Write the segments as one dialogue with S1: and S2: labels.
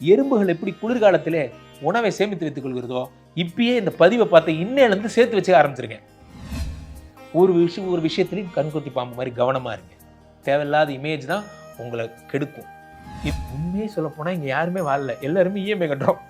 S1: எறும்புகள் எப்படி குளிர்காலத்திலே உணவை சேமித்து வைத்துக் கொள்கிறதோ இப்பயே இந்த பதிவை பார்த்து இன்னையிலேருந்து சேர்த்து வச்சுக்க ஆரம்பிச்சிருங்க. ஒரு விஷயம் ஒரு விஷயத்துலையும் கண்கொத்தி பாம்பு மாதிரி கவனமாக இருங்க. தேவையில்லாத இமேஜ் தான் உங்களை கெடுக்கும். உண்மையே சொல்ல போனால் இங்கே யாருமே வாழல. எல்லாருமே இஎம்ஐ கட்டுறோம்.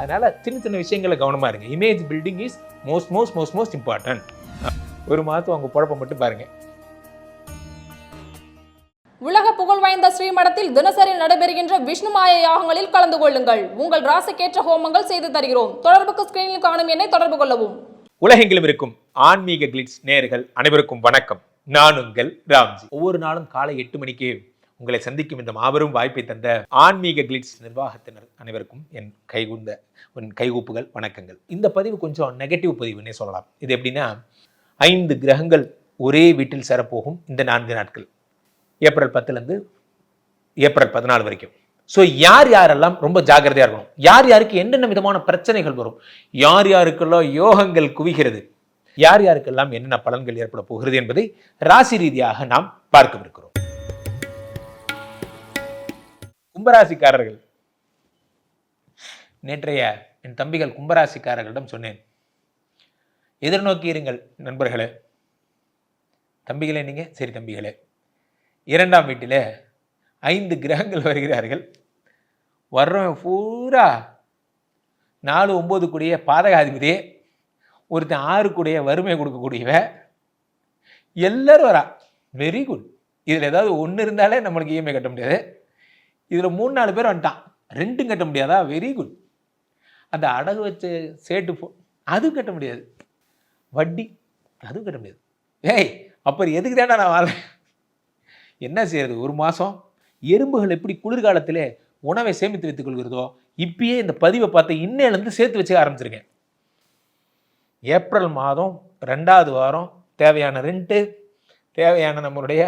S1: அதனால் சின்ன சின்ன விஷயங்களை கவனமாக இருங்க. Image building is most most most most important ஒரு மாதம் அவங்க குழப்பம் மட்டும் பாருங்கள்
S2: உலக புகழ் வாய்ந்த ஸ்ரீமடத்தில் தினசரி நடைபெறுகின்ற விஷ்ணு மாய யாகங்களில் கலந்து கொள்ளுங்கள். உங்கள் ராசிக்கேற்ற ஹோமங்கள் செய்து தருகிறோம். தொடர்புக்கு ஸ்கிரீனில் காணும் எண்ணை தொடர்பு கொள்ளவும்.
S1: உலகெங்கிலும் இருக்கும் ஆன்மீக கிளிட்ஸ் நேயர்கள் அனைவருக்கும் வணக்கம். நான் உங்கள் ராம்ஜி. ஒவ்வொரு நாளும் காலை எட்டு மணிக்கு உங்களை சந்திக்கும் இந்த மாபெரும் வாய்ப்பை தந்த ஆன்மீக கிளிட்ஸ் நிர்வாகத்தினர் அனைவருக்கும் என் கைகுந்த என் கைகூப்புகள் வணக்கங்கள். இந்த பதிவு கொஞ்சம் நெகட்டிவ் பதிவுன்னே சொல்லலாம். இது எப்படின்னா ஐந்து கிரகங்கள் ஒரே வீட்டில் சேரப்போகும் இந்த நான்கு நாட்கள். ஏப்ரல் பத்துலேருந்து ஏப்ரல் பதினாலு வரைக்கும். ஸோ யார் யாரெல்லாம் ரொம்ப ஜாகிரதையாக இருக்கணும்? யார் யாருக்கு என்னென்ன விதமான பிரச்சனைகள் வரும்? யார் யாருக்கெல்லாம் யோகங்கள் குவிகிறது? யார் யாருக்கெல்லாம் என்னென்ன பலன்கள் ஏற்பட போகிறது என்பதை ராசி ரீதியாக நாம் பார்க்கவிருக்கிறோம். கும்பராசிக்காரர்கள். நேற்றைய என் தம்பிகள் கும்பராசிக்காரர்களிடம் சொன்னேன். எதிர்நோக்கி இருங்கள் நண்பர்களே. தம்பிகளே நீங்க சரி தம்பிகளே. இரண்டாம் வீட்டில் ஐந்து கிரகங்கள் வருகிறார்கள். வர்றவன் பூரா நாலு ஒம்பது கூடிய பாதகாதிபதி ஒருத்தன் ஆறு கூடிய வறுமை கொடுக்கக்கூடியவ. எல்லாரும் வரா. வெரி குட் இதில் ஏதாவது ஒன்று இருந்தாலே நம்மளுக்கு இஎம்ஐ கட்ட முடியாது. இதில் மூணு நாலு பேர் வந்துட்டான். ரெண்டும் கட்ட முடியாதா? வெரி குட் அந்த அடகு வச்ச சேட்டு போ அதுவும் கட்ட முடியாது. வட்டி அதுவும் கட்ட முடியாது. ஏய் அப்புறம் எதுக்கு தானே நான் வாழ்றேன்? என்ன செய்கிறது ஒரு மாதம் எறும்புகள் எப்படி குளிர்காலத்திலே உணவை சேமித்து வைத்துக் கொள்கிறதோ இப்பயே இந்த பதிவை பார்த்து இன்னையிலேருந்து சேர்த்து வச்சுக்க ஆரம்பிச்சிருங்க ஏப்ரல் மாதம் ரெண்டாவது வாரம் தேவையான ரெண்ட்டு தேவையான நம்மளுடைய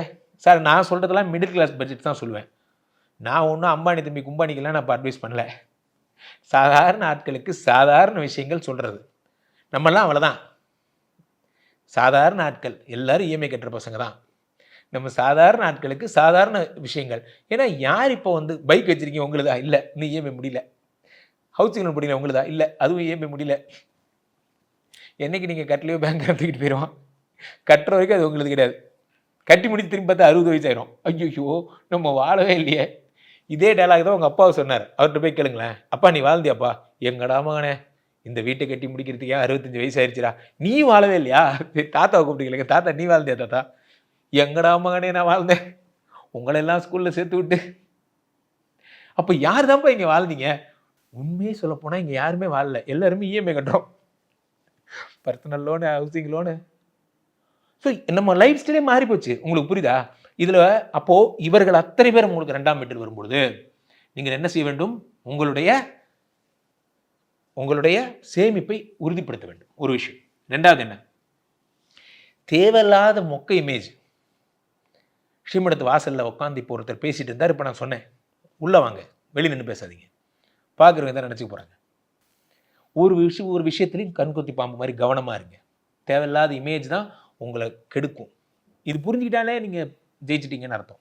S1: சார் நான் சொல்கிறதெல்லாம் மிடில் கிளாஸ் பட்ஜெட் தான் சொல்லுவேன். நான் ஒன்றும் அம்பானி தம்பி கும்பானிக்கெல்லாம் நான் இப்போ அட்வைஸ் பண்ணல. சாதாரண ஆட்களுக்கு சாதாரண விஷயங்கள் சொல்கிறது நம்மெல்லாம் அவ்வளோதான் சாதாரண ஆட்கள் எல்லாரும் இஎம்ஐ கட்டுற பசங்க தான். நம்ம சாதாரண ஆட்களுக்கு சாதாரண விஷயங்கள். ஏன்னா யார் இப்போ வந்து பைக் வச்சுருக்கீங்க? உங்களுதா? இல்லை. நீ இஎம்ஐ முடியல. ஹவுசிங் லோன் முடியல உங்களுதா? இல்லை. அதுவும் இஎம்ஐ முடியல. என்னைக்கு நீங்கள் கட்டலையோ பேங்க் தூக்கிட்டு போயிடுவான் கட்டுற வரைக்கும் அது உங்களுக்கு கிடையாது. கட்டி முடித்து திரும்பி பார்த்தா அறுபது வயசு ஆயிரும் ஐயோ நம்ம வாழவே இல்லையே. இதே டைலாக் தான் உங்கள் அப்பாவை சொன்னார். அவர்கிட்ட போய் கேளுங்களேன். அப்பா நீ வாழ்ந்தியாப்பா? எங்கடா மகனே? இந்த வீட்டை கட்டி முடிக்கிறதுக்கே அறுபத்தஞ்சு வயசு ஆயிடுச்சுடா நீ வாழவே இல்லையா? தாத்தாவை கூப்பிட்டு தாத்தா நீ வாழ்ந்தியா தாத்தா? எங்கடா மகனே நான் வாழ்ந்தேன்? உங்களை எல்லாம் ஸ்கூலில் சேர்த்து விட்டு. அப்போ யார் தான்ப்பா இங்கே வாழ்ந்தீங்க? உண்மையே சொல்ல போனால் இங்கே யாருமே வாழல. எல்லாருமே இஎம்ஐ கட்டுறோம். Personal loan housing loan so நம்ம லைஃப் ஸ்டைலே மாறி போச்சு உங்களுக்கு புரியுதா? இதில் அப்போது இவர்கள் அத்தனை பேர் உங்களுக்கு ரெண்டாம் வீட்டில் வரும்பொழுது நீங்கள் என்ன செய்ய வேண்டும்? உங்களுடைய உங்களுடைய சேமிப்பை உறுதிப்படுத்த வேண்டும். ஒரு விஷயம். ரெண்டாவது என்ன? தேவையில்லாத மொக்க இமேஜ் ஸ்ரீமடத்து வாசலில் உட்காந்து இப்போ ஒருத்தர் பேசிகிட்டு இருந்தார் இப்போ நான் சொன்னேன் உள்ளே வாங்க வெளியே நின்று பேசாதீங்க. பார்க்குறவங்க தான் நினச்சிக்க போகிறாங்க ஒரு விஷயம் ஒரு விஷயத்துலையும் கண்கொத்தி பாம்பு மாதிரி கவனமாக இருங்க. தேவையில்லாத இமேஜ் தான் உங்களை கெடுக்கும். இது புரிஞ்சுக்கிட்டாலே நீங்கள் ஜெயிச்சிட்டிங்கன்னு அர்த்தம்.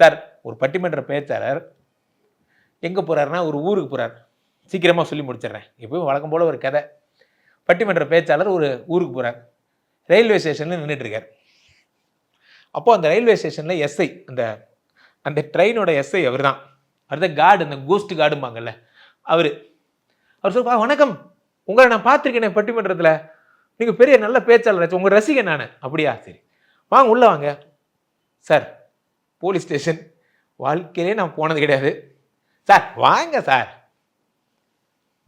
S1: சார் ஒரு பட்டிமன்ற பேச்சாளர் எங்கே போகிறாருன்னா ஒரு ஊருக்கு போகிறார் சீக்கிரமாக சொல்லி முடிச்சிடுறேன். எப்பவும் வழக்கம் போல் ஒரு கதை. பட்டிமன்ற பேச்சாளர் ஒரு ஊருக்கு போகிறார் ரயில்வே ஸ்டேஷனில் நின்றுட்டுருக்கார் அப்போது அந்த ரயில்வே ஸ்டேஷனில் எஸ்ஐ அந்த அந்த ட்ரெயினோட எஸ்ஐ அவர் தான் அடுத்த கார்டு அந்த கோஸ்ட் கார்டும்பாங்கல்ல அவர் அவர் சொல்லுவா வணக்கம். உங்களை நான் பார்த்துருக்கேனே பட்டிமன்றத்தில். நீங்கள் பெரிய நல்ல பேச்சாளர் உங்கள் ரசிகன் நான். அப்படியா சரி. வாங்க உள்ளே வாங்க. சார் போலீஸ் ஸ்டேஷன் வாழ்க்கையிலே நான் போனது கிடையாது. சார் வாங்க சார்.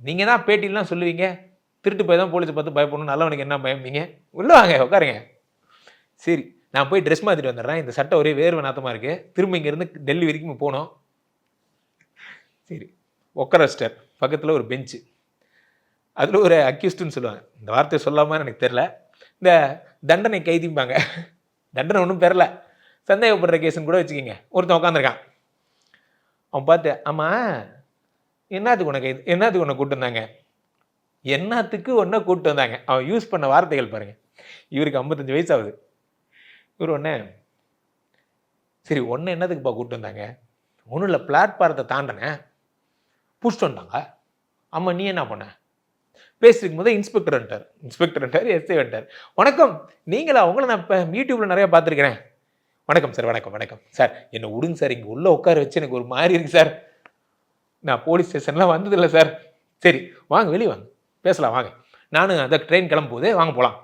S1: நீங்கள் தான் பேட்டிலாம் சொல்லுவீங்க. திருட்டு போய் தான் போலீஸை பார்த்து பயப்படணும். நல்லவனுக்கு என்ன பயம்பீங்க உள்ளே வாங்க உட்காருங்க. சரி. நான் போய் ட்ரெஸ் மாற்றிட்டு வந்துடுறேன். இந்த சட்டை ஒரே வேர்வை நாத்தமாக இருக்குது திரும்ப இங்கேருந்து டெல்லி வரைக்கும் போனோம். சரி. ஒக்கரஸ்டர் பக்கத்தில் ஒரு பெஞ்சு அதில் ஒரு அக்யூஸ்டுன்னு சொல்லுவாங்க. இந்த வார்த்தை சொல்லாமல் எனக்கு தெரில இந்த தண்டனை கைதிம்பாங்க. தண்டனை ஒன்றும் பெறல. சந்தேகப்படுற கேஸுன்னு கூட வச்சுக்கிங்க. ஒருத்தன் உட்காந்துருக்கான் அவன் பார்த்து ஆமாம் என்னத்துக்கு உனக்கு இது என்னத்துக்கு உன்னை கூப்பிட்டு வந்தாங்க? என்னத்துக்கு ஒன்றை கூப்பிட்டு வந்தாங்க? அவன் யூஸ் பண்ண வார்த்தைகள் பாருங்கள் இவருக்கு ஐம்பத்தஞ்சு வயசு ஆகுது. இவர் ஒன்று சரி ஒன்று என்னதுக்குப்பா கூப்பிட்டு வந்தாங்க? ஒன்றும் இல்லை பிளாட்பாரத்தை தாண்டினேன் பிடிச்சிட்டு வந்தாங்க. அம்மா நீ என்ன பண்ண? பேசிருக்கும் போது இன்ஸ்பெக்டர் வந்துட்டார். இன்ஸ்பெக்டர் வந்துட்டார் எஸ்ஐ வந்துட்டார். வணக்கம் நீங்களா? உங்களை நான் இப்போ யூடியூப்பில் நிறையா பார்த்துருக்கிறேன். வணக்கம் சார் வணக்கம் வணக்கம். சார் என்னை விடுங்க சார். இங்கே உள்ளே உட்கார வச்சு எனக்கு ஒரு மாதிரி இருக்கு சார். நான் போலீஸ் ஸ்டேஷன்லாம் வந்ததில்லை சார். சரி வாங்க வெளியே வாங்க. பேசலாம் வாங்க. நானும் அந்த ட்ரெயின் கிளம்பும்போது வாங்க போகலாம்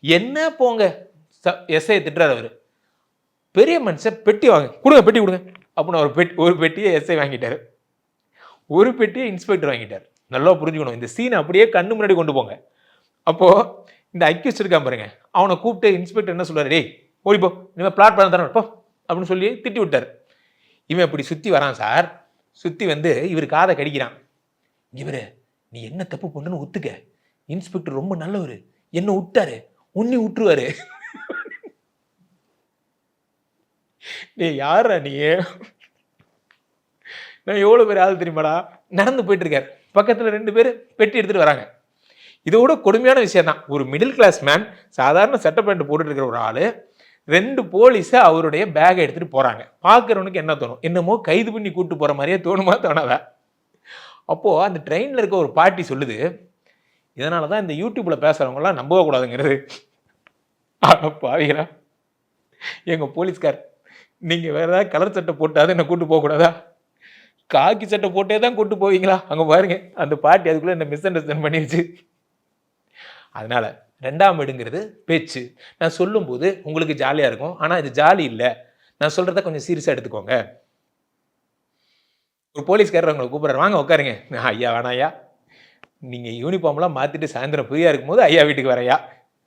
S1: என்ன போங்க? எஸ்ஐ திட்டுறாரு அவர். பெரிய மனுஷன் பெட்டி வாங்க கொடுங்க பெட்டி கொடுங்க அப்படின்னு ஒரு பெட்டி ஒரு பெட்டியை எஸ்ஐ வாங்கிட்டார். ஒரு பெட்டியை இன்ஸ்பெக்டர் வாங்கிட்டார். நல்லா புரிஞ்சுக்கணும் இந்த சீனை அப்படியே கண்ணு முன்னாடி கொண்டு போங்க. அப்போது இந்த அக்யூஸ்ட் இருக்கான் பாருங்க அவனை கூப்பிட்டு இன்ஸ்பெக்டர் என்ன சொல்கிறார் டேய் ஓடிப்போ இனிமேல் பிளாட் பண்ண தரேன் போ அப்படின்னு சொல்லி திட்டி விட்டார். இவன் இப்படி சுற்றி வரான் சார். சுற்றி வந்து இவர் காதை கடிக்கிறான். இவரு நீ என்ன தப்பு பண்ணுன்னு ஒத்துக்க. இன்ஸ்பெக்டர் ரொம்ப நல்லவர். என்ன விட்டாரு? உன்னை விட்டுருவாரு. நீ யாரா நீ? நான் எவ்வளோ பேர் ஆள் தெரியுமாடா? நடந்து போயிட்டு இருக்காரு பக்கத்தில் ரெண்டு பேர் பெட்டி எடுத்துட்டு வராங்க. இதோட கொடுமையான விஷயம் தான். ஒரு மிடில் கிளாஸ் மேன் சாதாரண சட்டை பேண்ட் போட்டுட்டு இருக்கிற ஒரு ஆள் ரெண்டு போலீஸை அவருடைய பேகை எடுத்துகிட்டு போகிறாங்க பார்க்குறவனுக்கு என்ன தோணும்? என்னமோ கைது பண்ணி கூப்பிட்டு போகிற மாதிரியே தோணுமா தோணாதா? அப்போது அந்த ட்ரெயினில் இருக்க ஒரு பாட்டி சொல்லுது இதனால தான் இந்த யூடியூப்பில் பேசுகிறவங்களாம் நம்பவே கூடாதுங்கிறது. ஆனா பாவிகளா. போலீஸ்கார் நீங்கள் வேற ஏதாவது கலர் சட்டை போட்டாது என்ன கூட்டு போகக்கூடாதா? காக்கி சட்டை போட்டே தான் கூட்டு போவீங்களா? அங்கே பாருங்க அந்த பாட்டி அதுக்குள்ள என்ன மிஸ் அண்டர்ஸ்டாண்ட் பண்ணிருச்சு. அதனால ரெண்டாம் வீடுங்கிறது பேச்சு. நான் சொல்லும்போது உங்களுக்கு ஜாலியாக இருக்கும். ஆனால் இது ஜாலி இல்லை. நான் சொல்கிறத கொஞ்சம் சீரியஸாக எடுத்துக்கோங்க. ஒரு போலீஸ்காரர் உங்களை கூப்பிட்றாரு. வாங்க உட்காருங்க. ஐயா வேணாயா ஐயா. நீங்கள் யூனிஃபார்ம்லாம் மாற்றிட்டு சாயந்தரம் ஃப்ரீயாக இருக்கும்போது ஐயா வீட்டுக்கு வரையா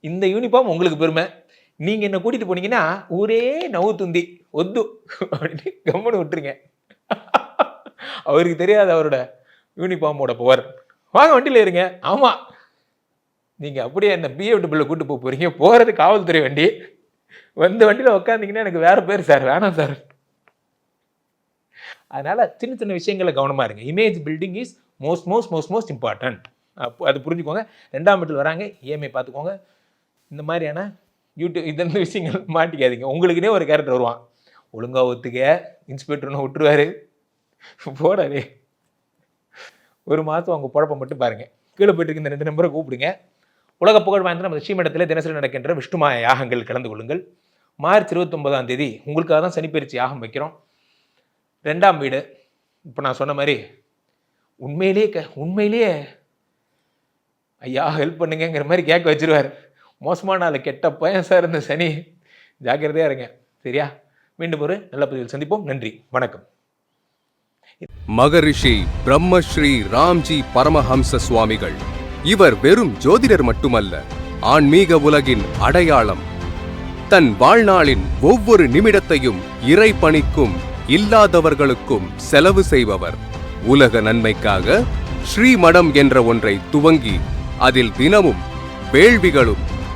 S1: இந்த யூனிஃபார்ம் உங்களுக்கு பெருமை. நீங்கள் என்னை கூட்டிகிட்டு போனீங்கன்னா ஒரே நவு துந்தி. ஒத்து. அப்படின்னு கம்மனு விட்டுருங்க. அவருக்கு தெரியாது அவரோட யூனிஃபார்மோட பவர். வாங்க வண்டியில் இருங்க ஆமாம் நீங்கள் அப்படியே என்ன பிஏ கூட்டு போக போகிறீங்க போகிறது காவல்துறை வண்டி. வந்த வண்டியில் உட்காந்திங்கன்னா எனக்கு வேறு பேர் சார். வேணாம் சார். அதனால் சின்ன சின்ன விஷயங்களை கவனமாக இருங்க. Image building is most most most most important அது புரிஞ்சுக்கோங்க. ரெண்டாம் வீட்டில் வராங்க. இஎம்ஐ பார்த்துக்கோங்க. இந்த மாதிரியான யூடியூப் இந்த விஷயங்கள் மாட்டிக்காதீங்க. உங்களுக்குனே ஒரு கேரக்டர் வருவான். ஒழுங்காக ஒத்துக்க இன்ஸ்பெக்டர்னு விட்டுருவாரு. போடாதே. ஒரு மாதம் அவங்க குழப்ப மட்டும் பாருங்க. கீழே போயிட்டுருக்கு இந்த ரெண்டு நம்பரை கூப்பிடுங்க. உலக புகழ் வாய்ந்த நம்ம ஸ்ரீமடத்தில் தினசரி நடக்கின்ற விஷ்ணுமாய யாகங்கள் கலந்து கொள்ளுங்கள். மார்ச் இருபத்தொன்பதாம் தேதி உங்களுக்காக தான் சனிப்பயிற்சி யாகம் வைக்கிறோம். ரெண்டாம் வீடு. இப்போ நான் சொன்ன மாதிரி உண்மையிலேயே க உண்மையிலேயே ஐயா ஹெல்ப் பண்ணுங்கங்கிற மாதிரி கேட்க வச்சிருவார். மோசமான நாள் கெட்ட பையன் சார் இந்த சனி. ஜாக்கிரதையாக இருங்க. சரியா? மீண்டும் ஒரு நல்ல பதிவில் சந்திப்போம். நன்றி. வணக்கம்.
S3: மகரிஷி பிரம்மஸ்ரீ ராம்ஜி பரமஹம்ச சுவாமிகள். இவர் வெறும் ஜோதிடர் மட்டுமல்ல ஆன்மீக உலகின் அடையாளம். தன் வாழ்நாளின் ஒவ்வொரு நிமிடத்தையும் இறை பணிக்கும் இல்லாதவர்களுக்கும் செலவு செய்பவர். உலக நன்மைக்காக ஸ்ரீமடம் என்ற ஒன்றை துவங்கி அதில் தினமும் வேள்விகளும்